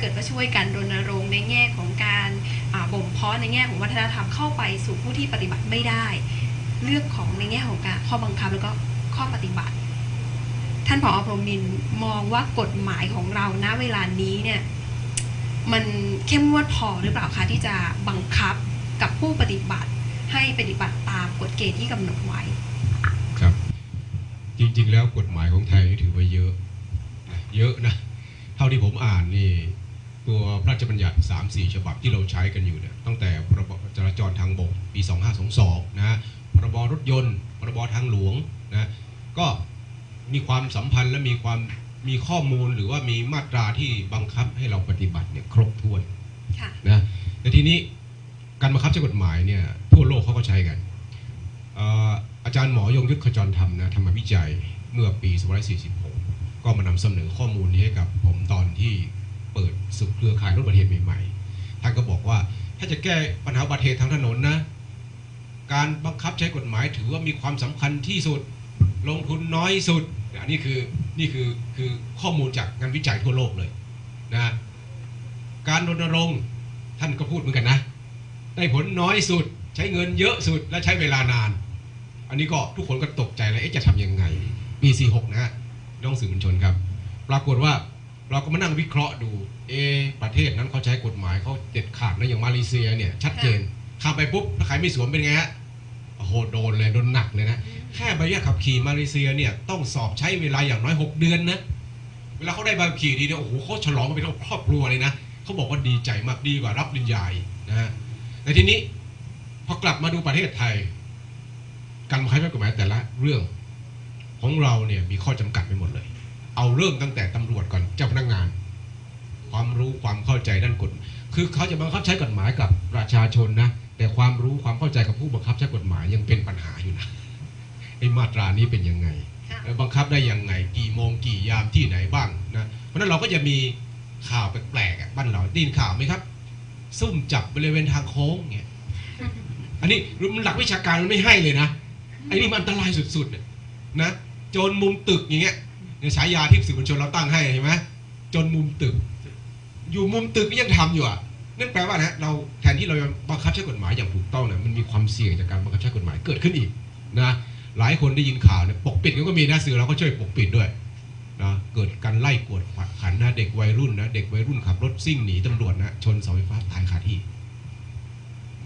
เกิดว่าช่วยกันรณรงค์ในแง่ของการาบ่มเพาะในแง่ของวัฒนธรรมเข้าไปสู่ผู้ที่ปฏิบัติไม่ได้เรื่องของในแง่ของการข้อบังคับแล้วก็ข้อปฏิบัติ ท่านผอพรหมินมองว่ากฎหมายของเราณเวลานี้เนี่ยมันเข้มงวดพอหรือเปล่าคะที่จะบังคับกับผู้ปฏิบัติให้ปฏิบัติตามกฎเกณฑ์ที่กำหนดไว้ ครับ จริงๆ แล้วกฎหมายของไทยนี่ถือว่าเยอะ เยอะนะ เท่าที่ผมอ่านนี่ ตัวพระราชบัญญัติ 3 4 ฉบับที่เราใช้กันอยู่เนี่ยตั้งแต่พรบจราจรทางบกปี 2522 นะฮะพรบรถยนต์ พรบทางหลวงนะก็มีความสัมพันธ์และมีความมีข้อมูลหรือว่ามีมาตราที่บังคับให้เราปฏิบัติเนี่ยครบถ้วนค่ะนะแต่ทีนี้การบังคับใช้กฎหมายเนี่ยทั่วโลกเขาก็ใช้กันเอ่ออาจารย์หมอยงยุทธขจรธรรมนะทำมาวิจัยเมื่อปี 2546 ก็มานำเสนอข้อมูลนี้ให้กับผมตอนที่เปิด สุขเครือข่ายรถบัติเหตุใหม่ๆ ท่านก็บอกว่าถ้าจะแก้ปัญหาอุบัติเหตุทางถนนนะ การบังคับใช้กฎหมายถือว่ามีความสำคัญที่สุด ลงทุนน้อยสุดอันนี้คือนี่คือคือข้อมูลจากงานวิจัยทั่วโลกเลยนะการรณรงค์ท่านก็พูดเหมือนกันนะ ได้ผลน้อยสุดใช้เงินเยอะสุดและใช้เวลานาน อันนี้ก็ทุกคนก็ตกใจเลยจะทำยังไงปี46นะฮะน้องสื่อมวลชนครับ ปรากฏว่า เราก็มานั่งวิเคราะห์ดู เอะประเทศนั้นเขาใช้กฎหมายเขาเด็ดขาดนะอย่างมาเลเซียเนี่ยชัดเจนข้ามไปปุ๊บถ้าใครไม่สวมเป็นไงฮะโอ้โหโดนเลยโดนหนักเลยนะแค่ใบอนุญาตขับขี่มาเลเซียเนี่ยต้องสอบใช้เวลาอย่างน้อย 6 เดือนนะเวลาเขาได้ใบขับขี่ดีเนี่ยโอ้โหเขาฉลองกันเป็นครอบครัวเลยนะเขาบอกว่าดีใจมากดีกว่ารับปริญญาอีกนะฮะแต่ทีนี้พอกลับมาดูประเทศไทย การบังคับใช้กฎหมายแต่ละเรื่องของเราเนี่ยมีข้อจำกัดไปหมดเลย เอาเริ่มตั้งแต่ตำรวจก่อนเจ้าพนักงาน ความรู้ความเข้า ใจด้านกฎคือเขาจะบังคับใช้กฎหมายกับประชาชนนะแต่ความรู้ความเข้าใจกับผู้บังคับใช้กฎหมายยังเป็นปัญหาอยู่นะไอ้มาตรานี้เป็นยังไงค่ะแล้วบังคับได้ยังไงกี่โมงกี่ยามที่ไหนบ้างนะเพราะฉะนั้นเราก็จะมีข่าวแปลกๆอะบ้านเราได้ยินข่าวไหมครับ ซุ่มจับบริเวณทางโค้งเนี่ยอันนี้มันหลักวิชาการมันไม่ให้เลยนะไอ้นี่มันอันตรายสุดๆน่ะนะโจรมุมตึกอย่างเงี้ยเนี่ยฉายาที่สื่อมวลชนเราตั้งให้ใช่ไหมโจรมุมตึก อยู่มุมตึกนี่ยังทำอยู่อะนั่นแปลว่านะเราแทนที่เราจะบังคับใช้กฎหมายอย่างถูกต้องเนี่ยมันมีความเสี่ยงจากการบังคับใช้กฎหมายเกิดขึ้นอีกนะหลายคนได้ยินข่าวเนี่ยปกปิดก็มีนะสื่อเราก็ช่วยปกปิดด้วยนะเกิดการไล่กวดขันนะเด็กวัยรุ่นนะเด็กวัยรุ่นขับรถซิ่งหนีตำรวจนะชนเสาไฟฟ้าตายคาที่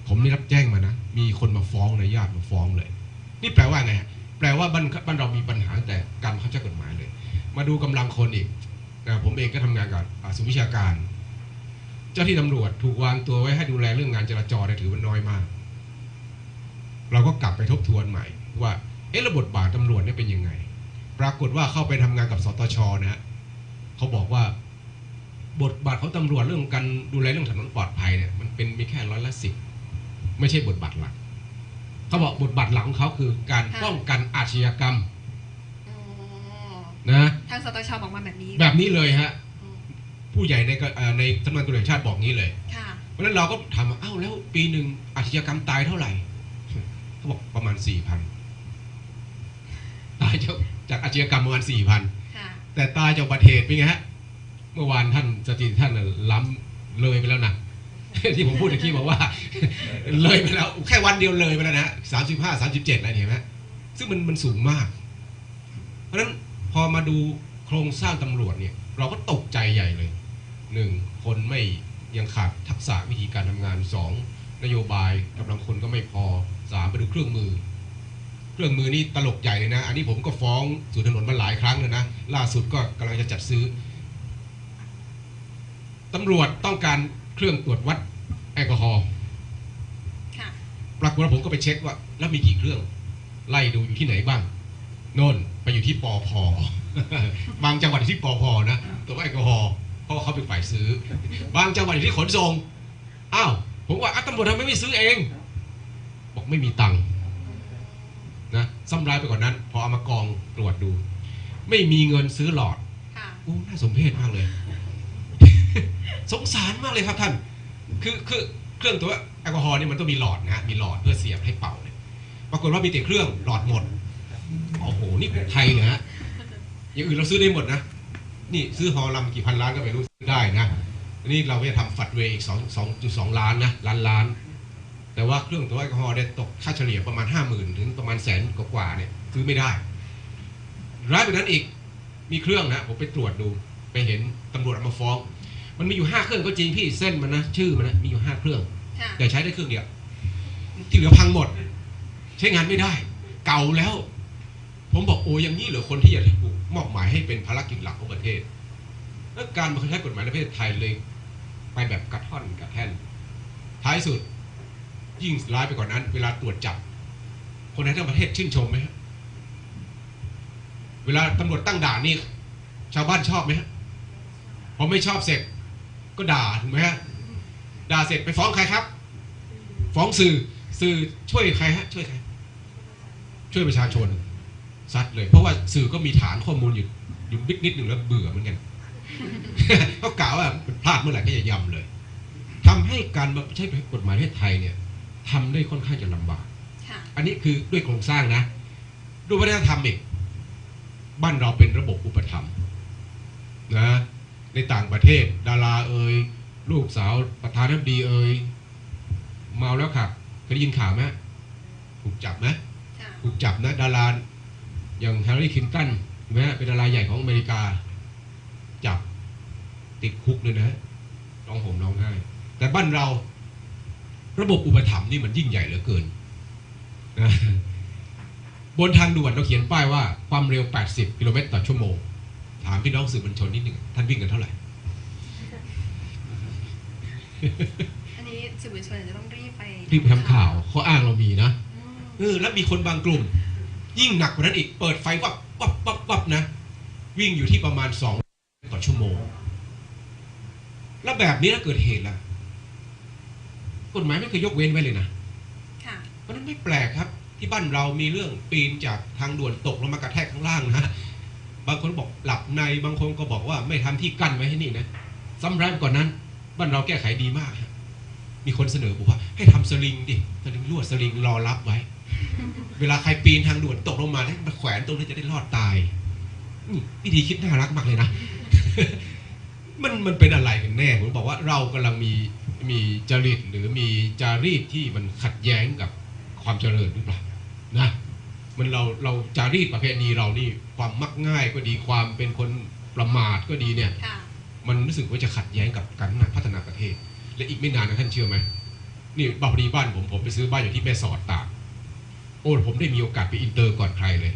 ผมได้รับแจ้งมานะ มีคนมาฟ้องนะญาติมาฟ้องเลย นี่แปลว่าไงแปลว่าบ้านบ้านเรามีปัญหาตั้งแต่การบังคับใช้กฎหมายเลย มาดูกำลังคนอีกนะผมเองก็ทำงานกับอาศูนย์วิชาการ เจ้าที่ตำรวจถูกวางตัวไว้ให้ดูแลเรื่องงานจราจรเนี่ยถือว่าน้อยมาก เราก็กลับไปทบทวนใหม่ ว่าเอ๊ะแล้วบทบาทตำรวจเนี่ยเป็นยังไง ปรากฏว่าเข้าไปทำงานกับสตชนะฮะเขาบอกว่า บทบาทของตำรวจเรื่องการดูแลเรื่องถนนปลอดภัยเนี่ยมันเป็นมีแค่ร้อยละสิบไม่ใช่บทบาทหลักเขาบอกบทบาทหลักของเขาคือการค่ะป้องกันอาชญากรรมอ๋อนะทางสตชบอกมาแบบนี้ แบบนี้เลยฮะอืม ผู้ใหญ่ในก็เอ่อในสำนักงานตำรวจแห่งชาติบอกงี้เลยค่ะเพราะฉะนั้นเราก็ถามว่าอ้าวแล้วปีหนึ่งอาชญากรรมตายเท่าไหร่เขาบอกประมาณสี่พันตายจากจากอาชญากรรมประมาณสี่พันค่ะแต่ตายจากอุบัติเหตุเป็นไงฮะเมื่อวานท่านสถิติท่านน่ะล้ำเลยไปแล้วนะที่ผมพูดเมื่อกี้บอกว่า เลยไปแล้วแค่วันเดียวเลยไปแล้วนะสามสิบห้าสามสิบเจ็ดอะไรเห็นไหมซึ่งมันมันสูงมาก เพราะฉะนั้นพอมาดูโครงสร้างตำรวจเนี่ย เราก็ตกใจใหญ่เลย หนึ่งคนไม่ยังขาดทักษะวิธีการทำงานสองนโยบายกำลังคนก็ไม่พอสามไปดูเครื่องมือ เครื่องมือนี่ตลกใหญ่เลยนะ อันนี้ผมก็ฟ้องสู่ถนนมาหลายครั้งแล้วนะ ล่าสุดก็กำลังจะจัดซื้อตำรวจต้องการเครื่องตรวจวัดแอลกอฮอล์ค่ะปรากฏว่าผมก็ไปเช็คว่า แล้วมีกี่เครื่อง ไล่ดูอยู่ที่ไหนบ้างโน่นไปอยู่ที่ปอพบางจังหวัดอยู่ที่ปอพนะตรวจวัดแอลกอฮอล์เพ ราะว่าเขาเป็นฝ่ายซื้อ บางจังหวัดอยู่ที่ขนส่งอ้าวผมว่าอะตำรวจทำไมไม่ซื้อเอง บอกไม่มีตังค์นะซ้ำร้ายไปกว่านนั้น พอเอามากองตรวจดู ไม่มีเงินซื้อหลอดค่ะโอ้น่าสมเพชมากเลย สงสารมากเลยครับท่าน คือคือเครื่องตัวแอลกอฮอล์นี่มันต้องมีหลอดนะฮะมีหลอดเพื่อเสียบให้เป่าเนี่ยปรากฏว่ามีแต่เครื่องหลอดหมดโอ้โหนี่ของไทยนะฮะอย่างอื่นเราซื้อได้หมดนะ นี่ซื้อฮอลลำกี่พันล้านก็ไม่รู้ซื้อได้นะอันนี้เราก็จะทำฝัดเวย์อีก2 2.2ล้านนะล้านล้าน แต่ว่าเครื่องตัวจแอลกอฮอล์เนี่ยตกค่าเฉลี่ยประมาณ50,000ถึงประมาณแสนกว่าๆเนี่ยซื้อไม่ได้ ร้ายไปนั้นอีกมีเครื่องนะผมไปตรวจดูไปเห็นตำรวจเอามาฟ้อง มันมีอยู่5เครื่องก็จริงพี่เส้นมันนะชื่อมันนะมีอยู่5เครื่องค่ะแต่ใช้ได้เครื่องเดียวที่เหลือพังหมด ใช้งานไม่ได้ เก่าแล้ว ผมบอกโอ้อยังนี้เหรอคนที่อยากถูกมอบหมายให้เป็นภารกิจหลักของประเทศแล้วการบังคับใช้กฎหมายในประเทศไทยเลยไปแบบกระท่อนกระแท่น ท้ายสุดยิ่งร้ายไปกว่านนั้น เวลาตรวจจับ คนในทั้งประเทศชื่นชมไหมฮะเวลาตำรวจตั้งด่านนี่ชาวบ้านชอบไหมฮะพอไม่ชอบเสร็จก็ด่าถูกไหมฮะด่าเสร็จไปฟ้องใครครับ ฟ้องสื่อสื่อช่วยใครฮะช่วยใคร ช่วยประชาชน ซัดเลย เพราะว่าสื่อก็มีฐานข้อมูลอยู่อยู่นิดนิดหนึ่งแล้วเบื่อเหมือนกันก็กล่าวว่ามันพลาดเมื่อไหร่ก็จะยำเลยทำให้การมาใช้กฎหมายประเทศไทยเนี่ยทำได้ค่อนข้างจะลำบากค่ะอันนี้คือด้วยโครงสร้างนะด้วยวัฒนธรรมอีกบ้านเราเป็นระบบอุปถัมภ์นะในต่างประเทศ ดาราเอ่ยลูกสาวประธานาธิบดีเอ่ยเมาแล้วขับเคยได้ยินข่าวไหมถูกจับไหมค่ะถูกจับนะ ดารา อย่างแฮร์รี่คลินตันเห็นไหมฮะเป็นดาราใหญ่ของอเมริกา จับติดคุกเลยนะร้องห่มร้องไห้แต่บ้านเราระบบอุปถัมภ์นี่มันยิ่งใหญ่เหลือเกินนะบนทางด่วนเราเขียนป้ายว่าความเร็ว 80 กิโลเมตรต่อชั่วโมง ถามพี่น้องสื่อมวลชนนิดหนึ่งท่านวิ่งกันเท่าไหร่ อันนี้สื่อมวลชนจะต้องรีบไปรีบไปทำข่าว ข้ออ้างเรามีนะอืมเออแล้วมีคนบางกลุ่ม ยิ่งหนักกว่านั้นอีกเปิดไฟวับวับวับวับนะ วิ่งอยู่ที่ประมาณสองต่อชั่วโมง แล้วแบบนี้ถ้าเกิดเหตุล่ะ กฎหมายไม่เคยยกเว้นไว้เลยนะค่ะเพราะฉะนั้นไม่แปลกครับ ที่บ้านเรามีเรื่องปีนจากทางด่วนตกลงมากระแทกข้างล่างนะบางคนบอกหลับในบางคนก็บอกว่าไม่ทำที่กั้นไว้ให้นี่นะซ้ำร้ายไปกว่านนั้น บ้านเราแก้ไขดีมากฮะมีคนเสนอบอกว่าให้ทำสลิงดิสลิงลวดสลิงรอรับไว้ เวลาใครปีนทางด่วนตกลงมาให้มาแขวนตรงนี้จะได้รอดตายนี่วิธีคิดน่ารักมากเลยนะ มันมันเป็นอะไรกันแน่ผมบอกว่าเรากำลังมีมีจริตหรือมีจารีตที่มันขัดแย้งกับความเจริญหรือเปล่านะมันเราเราจารีตประเพณีเรานี่ความมักง่ายก็ดีความเป็นคนประมาทก็ดีเนี่ยค่ะมันรู้สึกว่าจะขัดแย้งกับการพัฒนาประเทศ และอีกไม่นานนะท่านเชื่อไหมนี่บาพอดีบ้านผมผมไปซื้อบ้านอยู่ที่แม่สอดตาก โอ้ผมได้มีโอกาสไปอินเตอร์ก่อนใครเลย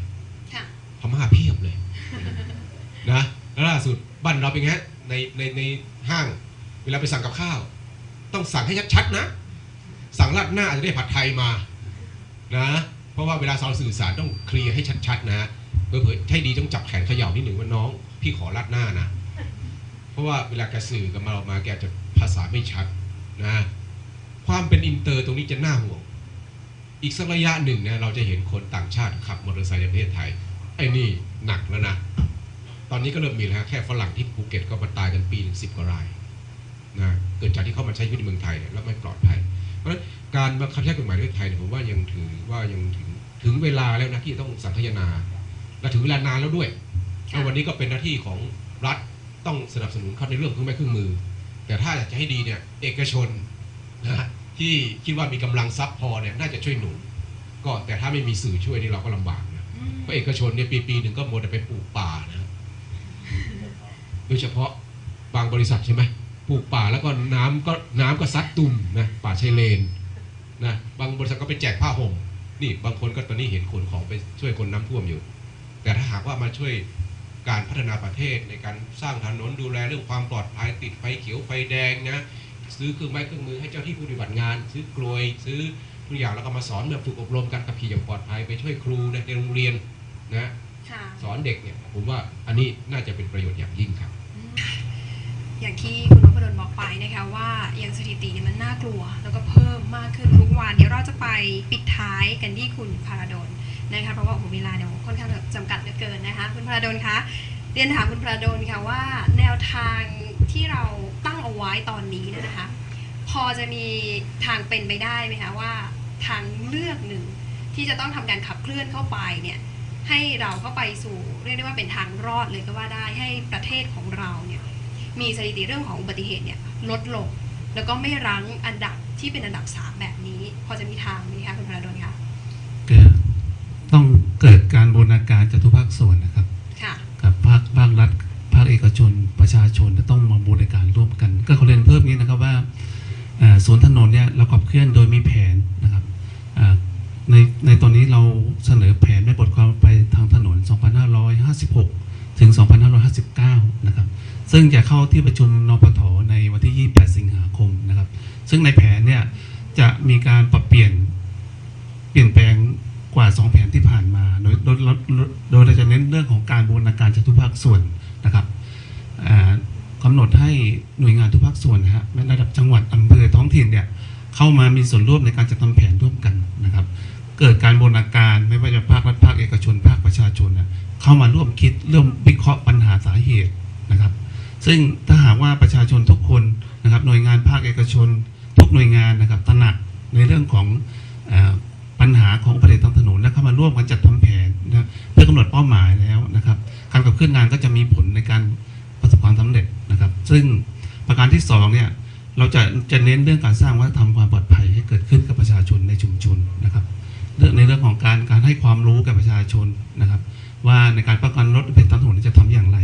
ค่ะพม่าเพียบเลยนะแล้วล่าสุดบ้านเราเป็นไงฮะในในในห้าง เวลาไปสั่งกับข้าว ต้องสั่งให้ชัดๆนะ สั่งราดหน้าอาจจะได้ผัดไทยมานะเพราะว่าเวลาเราสื่อสารต้องเคลียร์ให้ชัดๆนะเผื่อๆให้ดีต้องจับแขนเขย่านิดหนึ่งว่าน้อง พี่ขอราดหน้านะ เพราะว่าเวลาแกสื่อกับมาออกมาแกจะภาษาไม่ชัดนะความเป็นอินเตอร์ตรงนี้จะน่าห่วง อีกสักระยะหนึ่งเนะเราจะเห็นคนต่างชาติขับมอเตอร์ไซค์ในประเทศไทย ไอ้นี่หนักแล้วนะ ตอนนี้ก็เริ่มมีแล้วแค่ฝรั่งที่ภูเก็ตก็มาตายกันปีหนึ่งสิบกว่ารายนะเกิดจากที่เข้ามาใช้ชีวิตในเมืองไทยแล้วไม่ปลอดภัย เพราะฉะนั้นการบังคับใช้กฎหมายในประเทศไทยผมว่ายังถือว่ายังถึงถึงเวลาแล้วนะที่ต้องสังคายนา และถึงเวลานานแล้วด้วยแล้ววันนี้ก็เป็นหน้าที่ของรัฐต้องสนับสนุนเขาในเรื่องเครื่องไม้เครื่องมือ แต่ถ้าอยากจะให้ดีเนี่ยเอกชนนะ ที่คิดว่ามีกำลังทรัพย์พอเนี่ยน่าจะช่วยหนุน ก็แต่ถ้าไม่มีสื่อช่วยนี่เราก็ลำบากนะอืมเพราะเอกชนเนี่ยปีปีหนึ่งก็หมดแต่ไปปลูกป่านะฮะโดยเฉพาะบางบริษัทใช่ไหมปลูกป่าแล้วก็น้ำก็น้ำก็ซัดตุ่มนะป่าชายเลนนะบางบริษัทก็ไปแจกผ้าห่มนี่บางคนก็ตอนนี้เห็นขนของไปช่วยคนน้ำท่วมอยู่ แต่ถ้าหากว่ามาช่วยการพัฒนาประเทศในการสร้างถนนดูแลเรื่องความปลอดภัยติดไฟเขียวไฟแดงนะ ซื้อเครื่องไม้เครื่องมือให้เจ้าที่ผู้ปฏิบัติงาน ซื้อกลวย ซื้อทุกอย่างแล้วก็มาสอนแบบฝึกอบรมการขับขี่อย่างปลอดภัยไปช่วยครูในโรงเรียนนะค่ะสอนเด็กเนี่ยผมว่าอันนี้น่าจะเป็นประโยชน์อย่างยิ่งครับอืมอย่างที่คุณนพดลบอกไปนะคะว่าอย่างสถิติเนี่ยมันน่ากลัว แล้วก็เพิ่มมากขึ้นทุกวันเดี๋ยวเราจะไปปิดท้ายกันที่คุณพาราดลนะคะเพราะว่าโอ้โหเวลาเดี๋ยวค่อนข้างจำกัดเหลือเกินนะคะ คุณพาราดลคะเรียนถามคุณพาราดลค่ะว่าแนวทางที่เราตั้ง เอาไว้ตอนนี้เนยนะคะ พอจะมีทางเป็นไปได้ไหมคะว่าทางเลือกหนึ่งที่จะต้องทำการขับเคลื่อนเข้าไปเนี่ยให้เราเข้าไปสู่เรียกได้ว่าเป็นทางรอดเลยก็ว่าได้ให้ประเทศของเราเนี่ยมีสถิติเรื่องของอุบัติเหตุเนี่ยลดลง แล้วก็ไม่รั้งอันดับที่เป็นอันดับสามแบบนี้ พอจะมีทางไหมคะคุณพระดลคะก็ต้องเกิดการบูรณาการจากทุกภาคส่วนนะครับค่ะกับภาคภาครัฐ ภาคเอกชน ประชาชนจะต้องมาบูรณาการร่วมกัน ก็ขอเรียนเพิ่มนี้นะครับว่าเอ่อศูนถนนเนี่ยเราขับเคลื่อนโดยมีแผนนะครับในในตอนนี้เราเสนอแผนแม่บทความไปทางถนน 2556 ถึง 2559 นะครับ ซึ่งจะเข้าที่ประชุมนปทในวันที่ 28 สิงหาคมนะครับ ซึ่งในแผนเนี่ยจะมีการปรับเปลี่ยนเปลี่ยนแปลงกว่า 2 แผนที่ผ่านมา โดยโดยโดยโดยเราจะเน้นเรื่องของการบูรณาการจากทุกภาคส่วน นะครับอ่ากำหนดให้หน่วยงานทุกภาคส่วนนะฮะระดับจังหวัดอำเภอท้องถิ่นเนี่ยเข้ามามีส่วนร่วมในการจัดทำแผนร่วมกันนะครับ เกิดการบูรณาการไม่ว่าจะภาครัฐภาคเอกชน ภาคประชาชนนะเข้ามาร่วมคิดเรื่องวิเคราะห์ปัญหาสาเหตุนะครับ ซึ่งถ้าหากว่าประชาชนทุกคนนะครับ หน่วยงานภาคเอกชน ทุกหน่วยงานนะครับตระหนักในเรื่องของอ ปัญหาของอุบัติเหตุทางถนนและเข้ามาร่วมกันจัดทำแผนนะเพื่อกำหนดเป้าหมายแล้วนะครับ การขับเคลื่อนงานก็จะมีผลในการประสบความสำเร็จนะครับ ซึ่งประการที่สองเนี่ยเราจะจะเน้นเรื่องการสร้างวัฒนธรรมความปลอดภัยให้เกิดขึ้นกับประชาชนในชุมชนนะครับเรื่องในเรื่องของการการให้ความรู้กับประชาชนนะครับ ว่าในการป้องกันรถเหตุทางถนนจะทำอย่างไร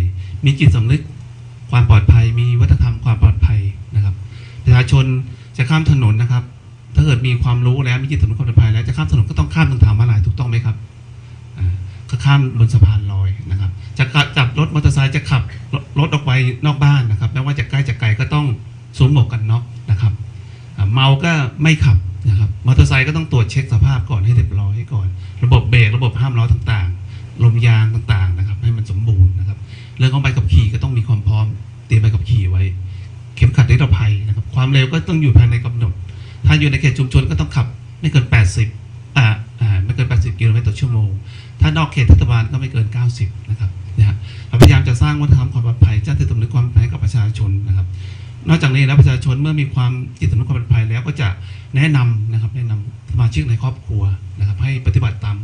มีจิตสำนึกความปลอดภัย มีวัฒนธรรมความปลอดภัยนะครับ ประชาชนจะข้ามถนนนะครับ ถ้าเกิดมีความรู้แล้วมีจิตสำนึกความปลอดภัยแล้วจะข้ามถนนก็ต้องข้ามตรงทางม้าลายถูกต้องไหมครับก็ข้ามบนสะพานลอยนะครับ จะจับรถมอเตอร์ไซค์จะขับรถออกไปนอกบ้านนะครับไม่ว่าจะใกล้จะไกลก็ต้องสวมหมวกกันน็อกนะครับเมาก็ไม่ขับนะครับมอเตอร์ไซค์ก็ต้องตรวจเช็คสภาพก่อนให้เรียบร้อยก่อน ระบบเบรกระบบห้ามล้อต่างๆลมยางต่างๆนะครับ ให้มันสมบูรณ์นะครับ เรื่องของใบขับขี่ก็ต้องมีความพร้อมเตรียมใบขับขี่ไว้ เข็มขัดนิรภัยนะครับ ความเร็วก็ต้องอยู่ภายในกำหนด ถ้าอยู่ในเขตชุมชนก็ต้องขับไม่เกิน 80อ่าอ่าไม่เกิน 80 กิโลเมตรต่อชั่วโมง ถ้านอกเขตเทศบาลก็ไม่เกิน 90 นะครับนะฮะเราพยายามจะสร้างวัฒนธรรมความปลอดภัยสร้างจิตสำนึกความปลอดภัยกับประชาชนนะครับ นอกจากนี้แล้วประชาชนเมื่อมีความจิตสำนึกความปลอดภัยแล้วก็จะแนะนำนะครับแนะนำสมาชิกในครอบครัวนะครับ ให้ปฏิบัติตาม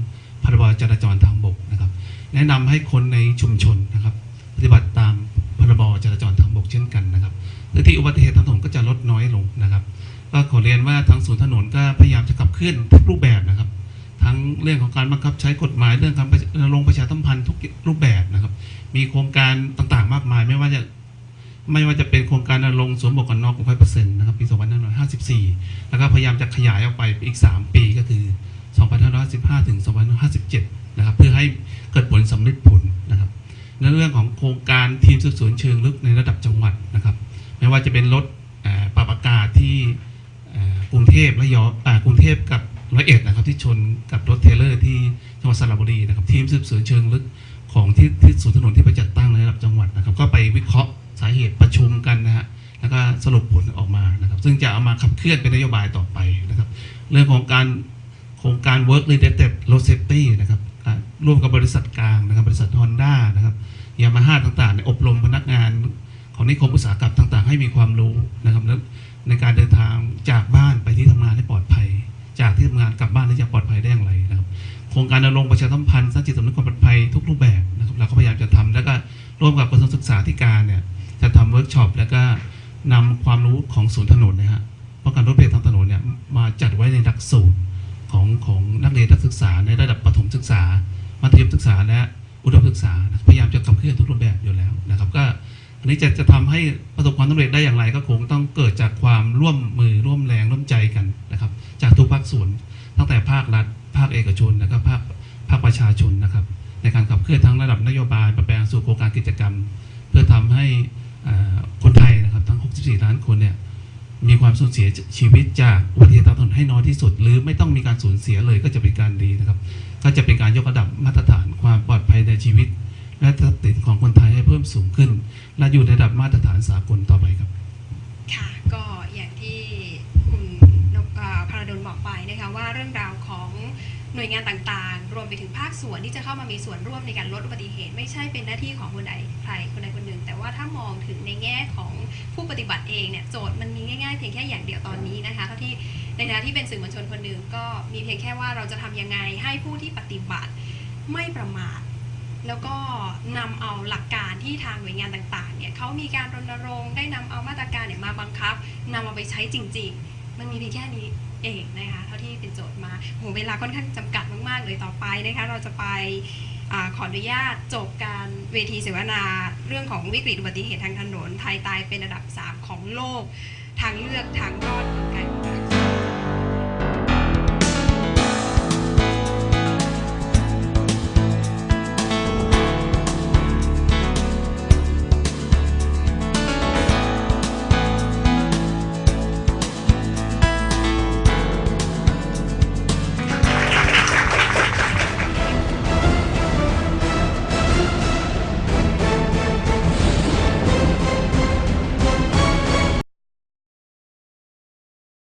พรบจราจรทางบกนะครับ แนะนำให้คนในชุมชนนะครับ ปฏิบัติตามพรบจราจรทางบกเช่นกันนะครับเรื่องที่อุบัติเหตุทางถนนก็จะลดน้อยลงนะครับ ก็ขอเรียนว่าทางศูนย์ถนนก็พยายามจะขับเคลื่อนทุกรูปแบบนะครับ ทั้งเรื่องของการบังคับใช้กฎหมายเรื่องการรณรงประชาสัมพันธ์ทุกรูปแบบนะครับ มีโครงการต่างๆ มากมาย ไม่ว่าจะไม่ว่าจะเป็นโครงการรณรงสวมหมวกกันนอกร้อยเปอร์เซ็นต์นะครับปี2554 แล้วก็พยายามจะขยายออกไปอีก 3 ปีก็คือ 2515ถึง 2557 นะครับ เพื่อให้เกิดผลสำเร็จผลนะครับในเรื่องของโครงการทีมสืบสวนเชิงลึกในระดับจังหวัดนะครับ ไม่ว่าจะเป็นรถปรับอากาศที่ กรุงเทพและยอ่ากรุงเทพกับร้อยเอ็ดนะครับที่ชนกับรถเทเลอร์ที่จังหวัดสระบุรีนะครับทีมสืบสวนเชิงลึกของที่ที่ศูนย์ถนนที่ไปจัดตั้งในระดับจังหวัดนะครับ ก็ไปวิเคราะห์สาเหตุประชุมกันนะฮะแล้วก็สรุปผลออกมานะครับ ซึ่งจะเอามาขับเคลื่อนเป็นนโยบายต่อไปนะครับ เรื่องของการโครงการ work related road safety นะครับร่วมกับบริษัทกลางนะครับ บริษัท Honda นะครับยามาฮ่าต่างๆในอบรมพนักงานของนิคมอุตสาหกรรมต่าง ๆ ให้มีความรู้นะครับแล้ว ในการเดินทางจากบ้านไปที่ทำงานให้ปลอดภัย จากที่ทำงานกลับบ้านได้อย่างปลอดภัยได้อย่างไรนะครับโครงการรณรงค์ประชาสัมพันธ์สร้างจิตสำนึกความปลอดภัยทุกรูปแบบนะครับเราก็พยายามจะทำแล้วก็ร่วมกับกระทรวงศึกษาธิการเนี่ยจะทำเวิร์กช็อปแล้วก็นำความรู้ของศูนย์ถนนนะฮะป้องกันรถเบรกทางถนนเนี่ยมาจัดไว้ในหลักสูตรของของนักเรียนนักศึกษาในระดับประถมศึกษา มัธยมศึกษาและอุดมศึกษา พยายามจะขับเคลื่อนทุกรูปแบบอยู่แล้วนะครับ ก็ อันนี้จะจะทำให้ประสบความสำเร็จได้อย่างไรก็คงต้องเกิดจากความร่วมมือร่วมแรงร่วมใจกันนะครับ จากทุกภาคส่วน ตั้งแต่ภาครัฐ ภาคเอกชนแล้วก็ภาคภาคประชาชนนะครับ ในการขับเคลื่อนทั้งระดับนโยบายประแปลงสู่โครงการกิจกรรม เพื่อทำให้คนไทยนะครับทั้ง 64 ล้านคนเนี่ยมีความสูญเสียชีวิตจากอุบัติเหตุทางถนนให้น้อยที่สุด หรือไม่ต้องมีการสูญเสียเลยก็จะเป็นการดีนะครับ ก็จะเป็นการยกระดับมาตรฐานความปลอดภัยในชีวิต และทรัพย์สินของคนไทยให้เพิ่มสูงขึ้น และอยู่ในระดับมาตรฐานสากลต่อไปครับค่ะก็อย่างที่คุณนพพารดลบอกไปนะคะว่าเรื่องราวของหน่วยงานต่างๆ รวมไปถึงภาคส่วนที่จะเข้ามามีส่วนร่วมในการลดอุบัติเหตุ ไม่ใช่เป็นหน้าที่ของคนใดใครคนใดคนหนึ่ง แต่ว่าถ้ามองถึงในแง่ของผู้ปฏิบัติเองเนี่ยโจทย์มันมีง่ายๆเพียงแค่อย่างเดียวตอนนี้นะคะเท่าที่ในฐานะที่เป็นสื่อมวลชนคนหนึ่งก็มีเพียงแค่ว่าเราจะทำยังไงให้ผู้ที่ปฏิบัติไม่ประมาท แล้วก็นำเอาหลักการที่ทางหน่วยงานต่างๆเนี่ยเขามีการรณรงค์ได้นำเอามาตรการเนี่ยมาบังคับนำเอาไปใช้จริง ๆ มันมีเพียงแค่นี้เองนะคะเท่าที่เป็นโจทย์มาโหเวลาค่อนข้างจำกัดมากๆเลยต่อไปนะคะเราจะไปอขออนุญาตจบการเวทีเสวนาเรื่องของวิกฤตอุบัติเหตุทางถนนไทยตายเป็นอันดับ 3 ของโลก ทางเลือกทางรอดกลไกของการ